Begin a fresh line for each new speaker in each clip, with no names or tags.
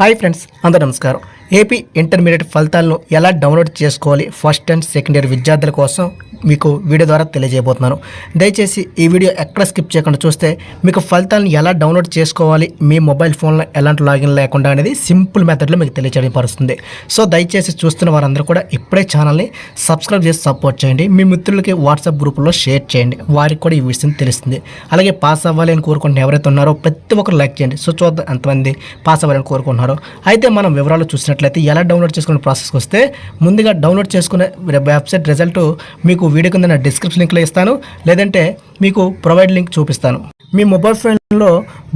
Hi friends అందరూ నమస్కారం. AP intermediate ఫలితాలను ఎలా డౌన్లోడ్ చేసుకోవాలి ఫస్ట్ అండ్ సెకండ్ ఇయర్ విద్యార్థుల కోసం మీకు వీడియో ద్వారా తెలియజేయబోతున్నాను. దయచేసి ఈ వీడియో ఎక్కడ స్కిప్ చేయకుండా చూస్తే మీకు ఫలితాలను ఎలా డౌన్లోడ్ చేసుకోవాలి మీ మొబైల్ ఫోన్లో ఎలాంటి లాగిన్ లేకుండా అనేది సింపుల్ మెథడ్లో మీకు తెలియజేయడం పరుస్తుంది సో దయచేసి చూస్తున్న వారందరూ కూడా ఇప్పుడే ఛానల్ని సబ్స్క్రైబ్ చేసి సపోర్ట్ చేయండి. మీ మిత్రులకి వాట్సాప్ గ్రూపుల్లో షేర్ చేయండి. వారికి కూడా ఈ విషయం తెలుస్తుంది. అలాగే పాస్ అవ్వాలి అని కోరుకుంటున్న ఎవరైతే ఉన్నారో ప్రతి ఒక్కరు లైక్ చేయండి. సో చూద్దాం ఎంతమంది పాస్ అవ్వాలని కోరుకుంటున్నారో. అయితే మనం వివరాలు చేసుకున్నట్లయితే ఎలా డౌన్లోడ్ చేసుకునే ప్రాసెస్కి వస్తే ముందుగా డౌన్లోడ్ చేసుకునే వెబ్సైట్ రిజల్ట్ మీకు వీడియో కింద డిస్క్రిప్షన్ లింక్లో ఇస్తాను. లేదంటే మీకు ప్రొవైడ్ లింక్ చూపిస్తాను. మీ మొబైల్ ఫోన్లో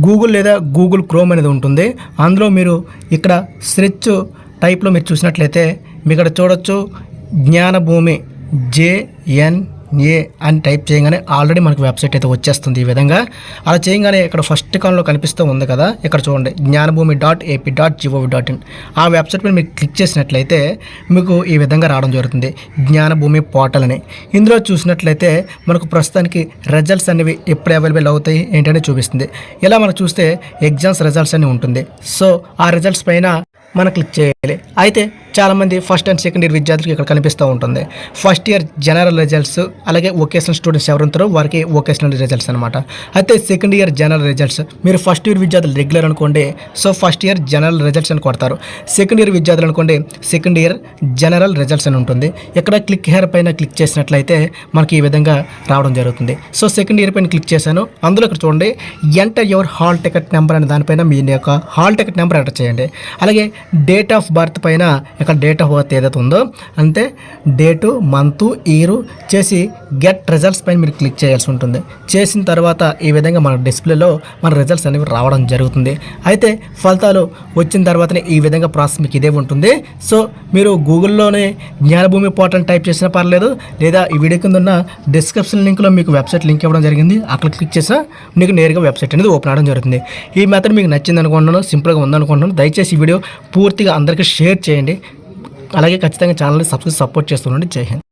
గూగుల్ లేదా గూగుల్ క్రోమ్ అనేది ఉంటుంది. అందులో మీరు ఇక్కడ సెర్చ్ టైప్లో మీరు చూసినట్లయితే మీ ఇక్కడ చూడొచ్చు జ్ఞానభూమి జేఎన్ ఏ అని టైప్ చేయగానే ఆల్రెడీ మనకు వెబ్సైట్ అయితే వచ్చేస్తుంది ఈ విధంగా. అలా చేయగానే ఇక్కడ ఫస్ట్ కాల్లో కనిపిస్తూ ఉంది కదా ఇక్కడ చూడండి Jnanabhumi dot AP dot G O V dot in. ఆ వెబ్సైట్ మీద మీరు క్లిక్ చేసినట్లయితే మీకు ఈ విధంగా రావడం జరుగుతుంది. జ్ఞానభూమి పోర్టల్ అని. ఇందులో చూసినట్లయితే మనకు ప్రస్తుతానికి రిజల్ట్స్ అనేవి ఎప్పుడు అవైలబుల్ అవుతాయి ఏంటనే చూపిస్తుంది. ఇలా మనం చూస్తే ఎగ్జామ్స్ రిజల్ట్స్ అని ఉంటుంది. సో ఆ రిజల్ట్స్ పైన మనం క్లిక్ చేయాలి. అయితే చాలామంది ఫస్ట్ అండ్ సెకండ్ ఇయర్ విద్యార్థులకు ఇక్కడ కనిపిస్తూ ఉంటుంది. ఫస్ట్ ఇయర్ జనరల్ రిజల్ట్స్ అలాగే వొకేషనల్ స్టూడెంట్స్ ఎవరుంటారో వారికి వొకేషనల్ రిజల్ట్స్ అనమాట అయితే సెకండ్ ఇయర్ జనరల్ రిజల్ట్స్ మీరు ఫస్ట్ ఇయర్ విద్యార్థులు రెగ్యులర్ అనుకోండి so first year general results అని కొడతారు. సెకండ్ ఇయర్ విద్యార్థులు అనుకోండి సెకండ్ ఇయర్ జనరల్ రిజల్ట్స్ అని ఉంటుంది. ఇక్కడ క్లిక్ హెయిర్ పైన క్లిక్ చేసినట్లయితే మనకి ఈ విధంగా రావడం జరుగుతుంది. సో సెకండ్ ఇయర్ పైన క్లిక్ చేశాను. అందులో ఇక్కడ చూడండి enter your hall ticket number అనే దానిపైన మీ యొక్క హాల్ టికెట్ నెంబర్ ఎంటర్ చేయండి. అలాగే డేట్ ఆఫ్ బర్త్ పైన అక్కడ డేట్ ఆఫ్ బర్త్ ఏదైతే ఉందో అంతే డేటు మంత్ ఇయర్ చేసి గెట్ రిజల్ట్స్ పైన మీరు క్లిక్ చేయాల్సి ఉంటుంది. చేసిన తర్వాత ఈ విధంగా మన డిస్ప్లేలో మన రిజల్ట్స్ అనేవి రావడం జరుగుతుంది. అయితే ఫలితాలు వచ్చిన తర్వాతనే ఈ విధంగా ప్రాసెస్ మీకు ఇదే ఉంటుంది. సో మీరు గూగుల్లోనే జ్ఞానభూమి పోర్టల్ టైప్ చేసినా పర్లేదు లేదా ఈ వీడియో కింద ఉన్న డిస్క్రిప్షన్ లింక్లో మీకు వెబ్సైట్ లింక్ ఇవ్వడం జరిగింది. అక్కడ క్లిక్ చేసినా మీకు నేరుగా వెబ్సైట్ అనేది ఓపెన్ అవడం జరుగుతుంది. ఈ మెథడ్ మీకు నచ్చింది అనుకుంటున్నాను సింపుల్గా ఉందనుకుంటున్నాను దయచేసి ఈ వీడియో పూర్తిగా అందరికీ షేర్ చేయండి. అలాగే ఖచ్చితంగా ఛానల్ని సబ్స్క్రైబ్ సపోర్ట్ చేస్తుండండి జై హింద్.